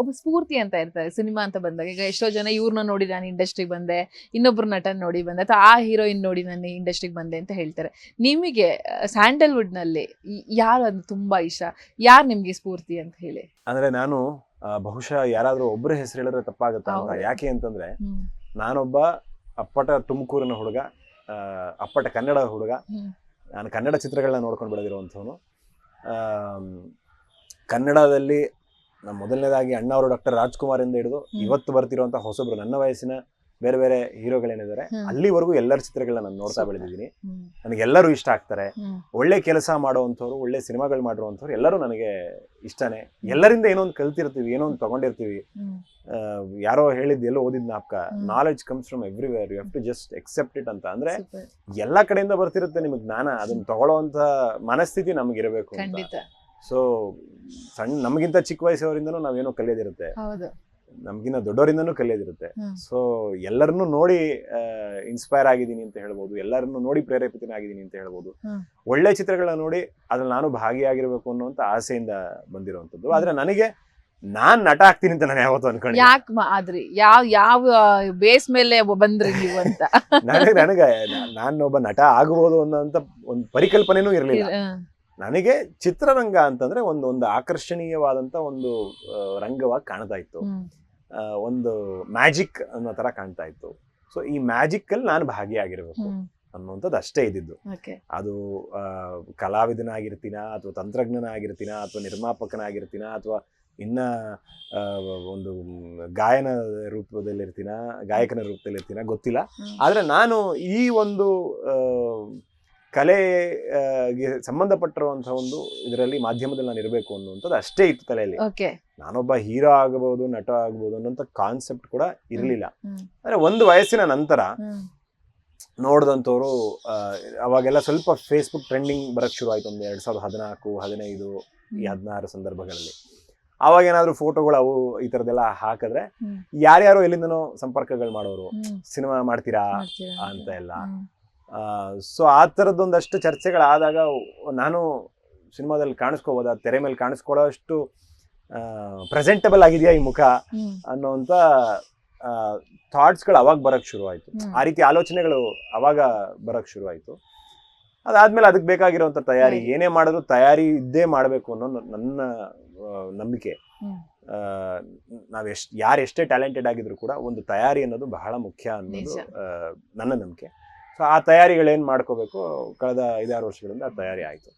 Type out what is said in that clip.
ಒಬ್ಬ ಸ್ಫೂರ್ತಿ ಅಂತ ಇರ್ತಾರೆ ಸಿನಿಮಾ ಅಂತ ಬಂದಾಗ. ಈಗ ಎಷ್ಟೋ ಜನ ಇವ್ರನ್ನ ನೋಡಿ ನಾನು ಇಂಡಸ್ಟ್ರಿಗೆ ಬಂದೆ ಇನ್ನೊಬ್ರು ನಟನ್ ನೋಡಿ ಬಂದೆ ಅಥವಾ ಆ ಹೀರೋಯಿನ್ ನೋಡಿ ನಾನು ಇಂಡಸ್ಟ್ರಿಗೆ ಬಂದೆ ಅಂತ ಹೇಳ್ತಾರೆ. ನಿಮಗೆ ಸ್ಯಾಂಡಲ್ವುಡ್ನಲ್ಲಿ ಯಾರು ಅದು ತುಂಬಾ ಇಷ್ಟ? ಯಾರು ನಿಮ್ಗೆ ಸ್ಫೂರ್ತಿ ಅಂತ ಹೇಳಿ? ಅಂದ್ರೆ ನಾನು ಬಹುಶಃ ಯಾರಾದ್ರೂ ಒಬ್ಬರ ಹೆಸರು ಹೇಳಿದ್ರೆ ತಪ್ಪಾಗುತ್ತೆ ಅಂತ. ಯಾಕೆ ಅಂತಂದ್ರೆ. ನಾನೊಬ್ಬ ಅಪ್ಪಟ ತುಮಕೂರಿನ ಹುಡುಗ ಅಪ್ಪಟ ಕನ್ನಡ ಹುಡುಗ. ನಾನು ಕನ್ನಡ ಚಿತ್ರಗಳನ್ನ ನೋಡ್ಕೊಂಡು ಬೆಳೆದಿರುವಂಥವನು. ಕನ್ನಡದಲ್ಲಿ ನಮ್ಮ ಮೊದಲನೇದಾಗಿ ಅಣ್ಣವರು ಡಾಕ್ಟರ್ ರಾಜ್ಕುಮಾರ್ ಇಂದ ಹಿಡಿದು. ಇವತ್ತು ಬರ್ತಿರುವಂತ ಹೊಸಬ್ರು ನನ್ನ ವಯಸ್ಸಿನ ಬೇರೆ ಬೇರೆ ಹೀರೋಗಳೇನಿದ್ದಾರೆ. ಅಲ್ಲಿವರೆಗೂ ಎಲ್ಲರ ಚಿತ್ರಗಳನ್ನ ನಾನು ನೋಡ್ತಾ. ಬೆಳೆದಿದ್ದೀನಿ. ನನಗೆ ಎಲ್ಲರೂ ಇಷ್ಟ ಆಗ್ತಾರೆ. ಒಳ್ಳೆ ಕೆಲಸ ಮಾಡುವಂಥವ್ರು ಒಳ್ಳೆ ಸಿನಿಮಾಗಳು ಮಾಡಿರುವಂಥವ್ರು ಎಲ್ಲರೂ ನನಗೆ ಇಷ್ಟನೇ. ಎಲ್ಲರಿಂದ ಏನೋ ಒಂದು ಕಲ್ತಿರ್ತೀವಿ ಏನೋ ಒಂದು ತಗೊಂಡಿರ್ತೀವಿ. ಯಾರೋ ಹೇಳಿದ್ದು ಎಲ್ಲೋ ಓದಿದ್ ನಾಪ್ಕ knowledge comes from everywhere you have to just accept it ಅಂತ. ಅಂದ್ರೆ ಎಲ್ಲ ಕಡೆಯಿಂದ ಬರ್ತಿರುತ್ತೆ ನಿಮಗೆ ಜ್ಞಾನ. ಅದನ್ನ ತಗೊಳ್ಳೋಂತ ಮನಸ್ಥಿತಿ ನಮಗಿರಬೇಕು ಅಂತ. ಸೊ ಸಣ್ಣ ನಮಗಿಂತ ಚಿಕ್ಕ ವಯಸ್ಸವರಿಂದನೂ ನಾವೇನೋ ಕಲಿಯೋದಿರುತ್ತೆ. ಹೌದು. ನಮ್ಗಿನ್ನ ದೊಡ್ಡವರಿಂದನೂ ಕಲಿಯೋದಿರುತ್ತೆ. ಸೊ ಎಲ್ಲರನ್ನೂ ನೋಡಿ ಇನ್ಸ್ಪೈರ್ ಆಗಿದ್ದೀನಿ ಅಂತ ಹೇಳ್ಬೋದು ಎಲ್ಲರನ್ನೂ ನೋಡಿ ಪ್ರೇರೇಪಿತನಾಗಿದ್ದೀನಿ ಅಂತ ಹೇಳ್ಬೋದು. ಒಳ್ಳೆ ಚಿತ್ರಗಳನ್ನ ನೋಡಿ ಅದ್ರಲ್ಲಿ ನಾನು ಭಾಗಿಯಾಗಿರ್ಬೇಕು ಅನ್ನುವಂತ ಆಸೆಯಿಂದ ಬಂದಿರುವಂತದ್ದು ಆದ್ರೆ ನನಗೆ ನಾನ್ ನಟ ಆಗ್ತೀನಿ ಅಂತ ನಾನು ಯಾವತ್ತು ಅನ್ಕೊಂಡೆ ಯಾಕೆ ಆದ್ರಿ? ಯಾವ ಯಾವ ಬೇಸ್ ಮೇಲೆ ಬಂದ್ರಿ ನೀವು ಅಂತ? ನನಗೆ ನನಗೆ ನಾನೊಬ್ಬ ನಟ ಆಗಬಹುದು ಅನ್ನೋ ಒಂದು ಪರಿಕಲ್ಪನೆನೂ ಇರಲಿಲ್ಲ. ನನಗೆ ಚಿತ್ರರಂಗ ಅಂತಂದ್ರೆ ಒಂದು ಒಂದು ಆಕರ್ಷಣೀಯವಾದಂತ ಒಂದು ರಂಗವಾಗಿ ಕಾಣ್ತಾ ಇತ್ತು ಒಂದು ಮ್ಯಾಜಿಕ್ ಅನ್ನೋ ತರ ಕಾಣ್ತಾ ಇತ್ತು ಸೊ ಈ ಮ್ಯಾಜಿಕ್ ಅಲ್ಲಿ ನಾನು ಭಾಗಿಯಾಗಿರ್ಬೇಕು. ಅನ್ನುವಂಥದ್ದು ಅಷ್ಟೇ ಇದ್ದಿದ್ದು. ಅದು ಕಲಾವಿದನಾಗಿರ್ತೀನ ಅಥವಾ ತಂತ್ರಜ್ಞನಾಗಿರ್ತೀನ ಅಥವಾ ನಿರ್ಮಾಪಕನಾಗಿರ್ತೀನ ಅಥವಾ ಇನ್ನ ಒಂದು ಗಾಯನ ರೂಪದಲ್ಲಿರ್ತೀನ ಗಾಯಕನ ರೂಪದಲ್ಲಿರ್ತೀನ ಗೊತ್ತಿಲ್ಲ. ಆದ್ರೆ ನಾನು ಈ ಒಂದು ಕಲೆಗೆ ಸಂಬಂಧಪಟ್ಟಿರುವಂತಹ ಒಂದು ಇದರಲ್ಲಿ ಮಾಧ್ಯಮದಲ್ಲಿ ನಾನು ಇರಬೇಕು ಅನ್ನುವಂಥದ್ದು ಅಷ್ಟೇ ಇತ್ತು ತಲೆಯಲ್ಲಿ. ನಾನೊಬ್ಬ ಹೀರೋ ಆಗಬಹುದು ನಟ ಆಗಬಹುದು ಅನ್ನೋಂಥ ಕಾನ್ಸೆಪ್ಟ್ ಕೂಡ ಇರಲಿಲ್ಲ. ಅಂದ್ರೆ ಒಂದು ವಯಸ್ಸಿನ ನಂತರ. ನೋಡಿದಂಥವ್ರು ಅವಾಗೆಲ್ಲ ಸ್ವಲ್ಪ ಫೇಸ್ಬುಕ್ ಟ್ರೆಂಡಿಂಗ್ ಬರಕ್ ಶುರು ಆಯ್ತು ಒಂದು ಎರಡ್ ಸಾವಿರದ ಹದಿನಾಲ್ಕು ಹದಿನೈದು ಈ ಹದಿನಾರು ಸಂದರ್ಭಗಳಲ್ಲಿ. ಅವಾಗ ಏನಾದ್ರು ಫೋಟೋಗಳು ಅವು ಈ ಥರದ್ದೆಲ್ಲ ಹಾಕಿದ್ರೆ ಯಾರ್ಯಾರು ಎಲ್ಲಿಂದನೋ ಸಂಪರ್ಕಗಳು ಮಾಡೋರು. ಸಿನಿಮಾ ಮಾಡ್ತೀರಾ? ಅಂತ. ಎಲ್ಲ. ಸೊ ಆ ಥರದ್ದೊಂದಷ್ಟು ಚರ್ಚೆಗಳಾದಾಗ ನಾನು ಸಿನಿಮಾದಲ್ಲಿ ಕಾಣಿಸ್ಕೋಬೋದಾ ತೆರೆ ಮೇಲೆ ಕಾಣಿಸ್ಕೊಳ್ಳೋ ಅಷ್ಟು ಪ್ರೆಸೆಂಟಬಲ್ ಆಗಿದೆಯಾ ಈ ಮುಖ. ಅನ್ನೋಂಥ ಥಾಟ್ಸ್ಗಳು ಅವಾಗ ಬರೋಕ್ಕೆ ಶುರು ಆಯ್ತು ಆ ರೀತಿ ಆಲೋಚನೆಗಳು ಅವಾಗ ಬರೋಕ್ಕೆ ಶುರುವಾಯಿತು. ಅದಾದಮೇಲೆ ಅದಕ್ಕೆ ಬೇಕಾಗಿರುವಂಥ ತಯಾರಿ. ಏನೇ ಮಾಡಿದ್ರು ತಯಾರಿ ಇದ್ದೇ ಮಾಡಬೇಕು ಅನ್ನೋ ನನ್ನ ನಂಬಿಕೆ. ನಾವು ಎಷ್ಟು ಯಾರು ಎಷ್ಟೇ ಟ್ಯಾಲೆಂಟೆಡ್ ಆಗಿದ್ರು ಕೂಡ ಒಂದು ತಯಾರಿ ಅನ್ನೋದು ಬಹಳ ಮುಖ್ಯ ಅನ್ನೋದು ಆ, ನನ್ನ ನಂಬಿಕೆ. ಸೊ ಆ ತಯಾರಿಗಳೇನ್ ಮಾಡ್ಕೋಬೇಕು? ಕಳೆದ ಐದಾರು ವರ್ಷಗಳಿಂದ ಆ ತಯಾರಿ ಆಯ್ತು.